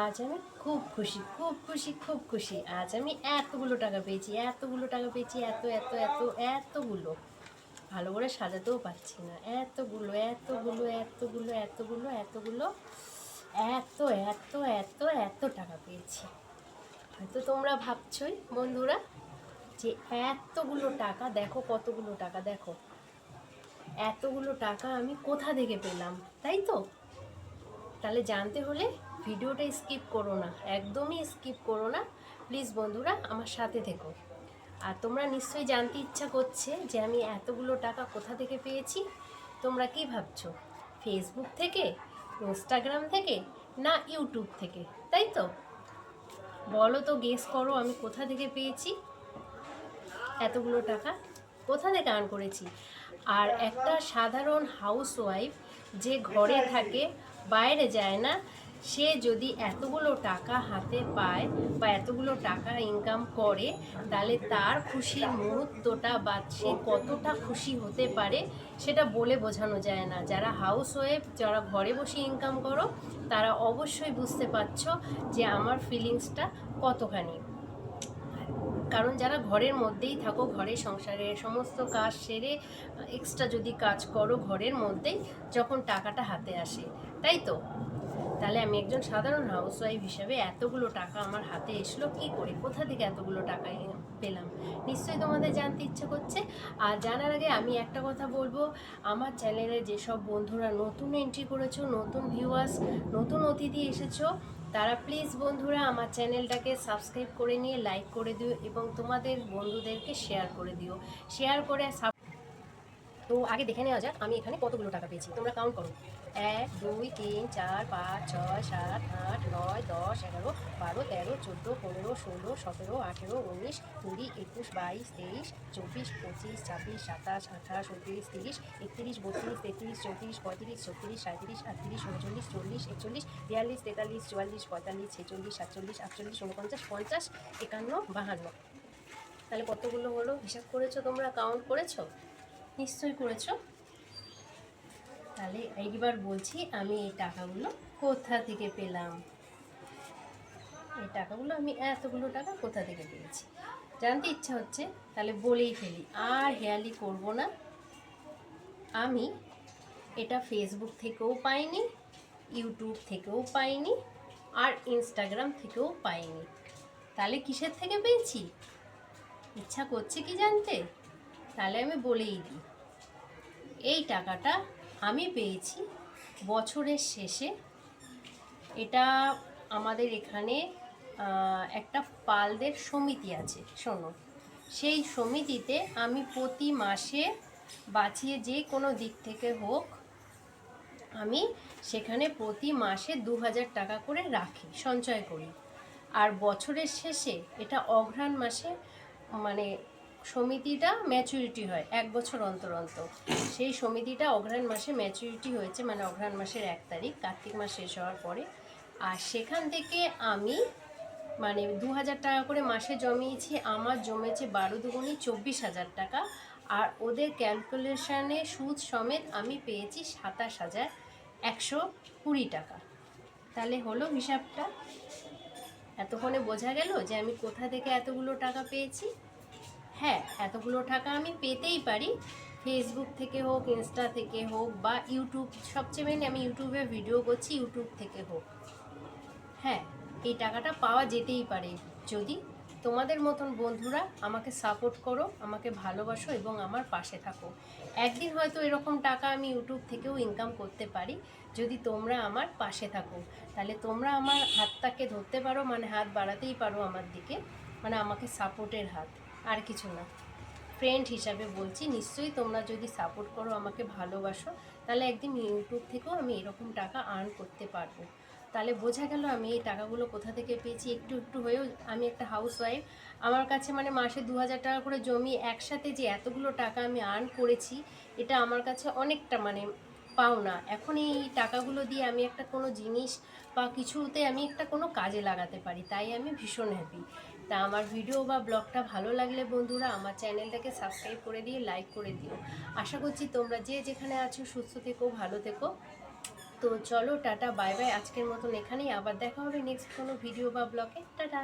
আজ আমি খুব খুশি খুব খুশি খুব খুশি। আজ আমি এতগুলো টাকা পেয়েছি, এতগুলো টাকা পেয়েছি, এত এত এত, এতগুলো। ভালো করে সাজাতেও পারছি না। এতগুলো এতগুলো এতগুলো এতগুলো এতগুলো, এত এত এত এত টাকা পেয়েছি। হয়তো তোমরা ভাবছই, বন্ধুরা, যে এতগুলো টাকা, দেখো কতগুলো টাকা, দেখো। এতগুলো টাকা আমি কোথা থেকে পেলাম, তাই তো? তাহলে জানতে হলে ভিডিওটা স্কিপ করো না, একদমই স্কিপ করো না। প্লিজ বন্ধুরা, আমার সাথে থেকো। আর তোমরা নিশ্চয়ই জানতে ইচ্ছা করছে যে আমি এতগুলো টাকা কোথা থেকে পেয়েছি? তোমরা কি ভাবছ? ফেসবুক থেকে ইনস্টাগ্রাম থেকে, না ইউটিউব থেকে, তাই তো? বলো তো গেস করো আমি কোথা থেকে পেয়েছি? এতগুলো টাকা কোথা থেকে আর্ন করেছি? আর একটা সাধারণ হাউসওয়াইফ যে ঘরে থাকে, বাইরে যায় না সে যদি এতগুলো টাকা হাতে পায় বা এতগুলো টাকা ইনকাম করে, তাহলে তার খুশির মুহূর্তটা বা সে কতটা খুশি হতে পারে সেটা বলে বোঝানো যায় না। যারা হাউস ওয়াইফ যারা ঘরে বসে ইনকাম করো, তারা অবশ্যই বুঝতে পারছ যে আমার ফিলিংসটা কতখানি। কারণ যারা ঘরের মধ্যেই থাকো ঘরের সংসারের সমস্ত কাজ সেরে এক্সট্রা যদি কাজ করো ঘরের মধ্যেই, যখন টাকাটা হাতে আসে, তাই তো? তাহলে আমি একজন সাধারণ হাউসওয়াইফ হিসেবে এতগুলো টাকা আমার হাতে এসলো, কি করে? কোথা থেকে এতগুলো টাকা পেলাম? নিশ্চয়ই তোমাদের জানতে ইচ্ছে করছে। আর জানার আগে আমি একটা কথা বলব, আমার চ্যানেলে যেসব বন্ধুরা নতুন এন্ট্রি করেছ, নতুন ভিউয়ার্স নতুন অতিথি এসেছ, তারা প্লিজ বন্ধুরা আমার চ্যানেলটাকে সাবস্ক্রাইব করে নিয়ে লাইক করে দিও এবং তোমাদের বন্ধুদেরকে শেয়ার করে দিও। শেয়ার করে সাব তো আগে দেখে নেওয়া যাক আমি এখানে কতগুলো টাকা পেয়েছি। তোমরা কাউন্ট করো। এক, দুই, তিন, চার, পাঁচ, ছয়, সাত, আট, নয়, দশ, এগারো, বারো, তেরো, চোদ্দ, পনেরো, ষোলো, সতেরো, আঠেরো, উনিশ, কুড়ি, একুশ, বাইশ, তেইশ, চব্বিশ, পঁচিশ, ছাব্বিশ, সাতাশ, আঠাশ, উনত্রিশ, তিরিশ, একত্রিশ, বত্রিশ, তেত্রিশ, চৌত্রিশ, পঁয়ত্রিশ, ছত্রিশ সাঁত্রিশ আটত্রিশ, উনচল্লিশ, চল্লিশ, একচল্লিশ, বিয়াল্লিশ, তেতাল্লিশ, চুয়াল্লিশ, পঁয়তাল্লিশ, ছেচল্লিশ, সাতচল্লিশ, আটচল্লিশ উনপঞ্চাশ পঞ্চাশ, একান্ন, বাহান্ন। তাহলে কতগুলো হলো? হিসাব করেছ তোমরা? কাউন্ট করেছ? নিশ্চয়ই করেছ। তাহলে এইবার বলছি আমি এই টাকাগুলো কোথা থেকে পেলাম? এই টাকাগুলো আমি এতগুলো টাকা কোথা থেকে পেয়েছি? জানতে ইচ্ছা হচ্ছে, তাহলে বলেই ফেলি। আর হেয়ালি করব না। আমি এটা ফেসবুক থেকেও পাইনি ইউটিউব থেকেও পাইনি, আর ইনস্টাগ্রাম থেকেও পাইনি। তাহলে কিসের থেকে পেয়েছি? ইচ্ছা করছে কি জানতে? তাহলে আমি বলেই দিই। এই টাকাটা আমি পেয়েছি বছরের শেষে। এটা আমাদের এখানে একটা পালদের সমিতি আছে, শোনো। সেই সমিতিতে আমি প্রতি মাসে বাঁচিয়ে যে কোনো দিক থেকে হোক, আমি সেখানে প্রতি মাসে দু হাজার টাকা করে রাখি, সঞ্চয় করি। আর বছরের শেষে এটা অঘ্রাণ মাসে মানে সমিতিটা ম্যাচুরিটি হয়, এক বছর অন্তর অন্তর। সেই সমিতিটা অঘ্রাণ মাসে ম্যাচুরিটি হয়েছে মানে অঘ্রাণ মাসের এক তারিখ, কার্তিক মাস শেষ হওয়ার পরে। আর সেখান থেকে আমি মানে দু হাজার টাকা করে মাসে জমিয়েছি, আমার জমেছে বারো দুগুণি চব্বিশ হাজার টাকা। আর ওদের ক্যালকুলেশনে সুদ সমেত আমি পেয়েছি সাতাশ হাজার একশো কুড়ি টাকা। তাহলে হলো হিসাবটা? এতক্ষণে বোঝা গেল যে আমি কোথা থেকে এতগুলো টাকা পেয়েছি? হ্যাঁ এতগুলো টাকা আমি পেতেই পারি। ফেসবুক থেকে হোক ইনস্টা থেকে হোক বা ইউটিউব সবচেয়ে মেন আমি ইউটিউবে ভিডিও করছি ইউটিউব থেকে হোক। হ্যাঁ এই টাকাটা পাওয়া যেতেই পারে। যদি তোমাদের মতন বন্ধুরা আমাকে সাপোর্ট করো, আমাকে ভালোবাসো এবং আমার পাশে থাকো। একদিন হয়তো এরকম টাকা আমি ইউটিউব থেকেও ইনকাম করতে পারি। যদি তোমরা আমার পাশে থাকো, তাহলে তোমরা আমার হাতটাকে ধরতে পারো মানে হাত বাড়াতেই পারো আমার দিকে মানে আমাকে সাপোর্টের হাত। আর কিছু না। ফ্রেন্ড হিসাবে বলছি, নিশ্চয়ই তোমরা যদি সাপোর্ট করো, আমাকে ভালোবাসো, তাহলে একদিন ইউটিউব থেকেও আমি এরকম টাকা আর্ন করতে পারব। তাহলে বোঝা গেল আমি এই টাকাগুলো কোথা থেকে পেয়েছি, একটু একটু হয়েও আমি একটা হাউস ওয়াইফ আমার কাছে মানে মাসে দু হাজার টাকা করে জমি একসাথে যে এতগুলো টাকা আমি আর্ন করেছি, এটা আমার কাছে অনেকটা মানে পাওনা। এখন এই টাকাগুলো দিয়ে আমি একটা কোনো জিনিস বা কিছুতে আমি একটা কোনো কাজে লাগাতে পারি, তাই আমি ভীষণ হ্যাপি তা আমার ভিডিও বা ব্লগটা ভালো লাগলে বন্ধুরা আমার চ্যানেলটাকে সাবস্ক্রাইব করে দিয়ে লাইক করে দিও। আশা করছি তোমরা যে যেখানে আছো সুস্থ থেকো, ভালো থেকো। তো চলো, টাটা, বাই বাই। আজকের মতন এখানেই। আবার দেখা হবে নেক্সট কোনো ভিডিও বা ব্লগে টাটা!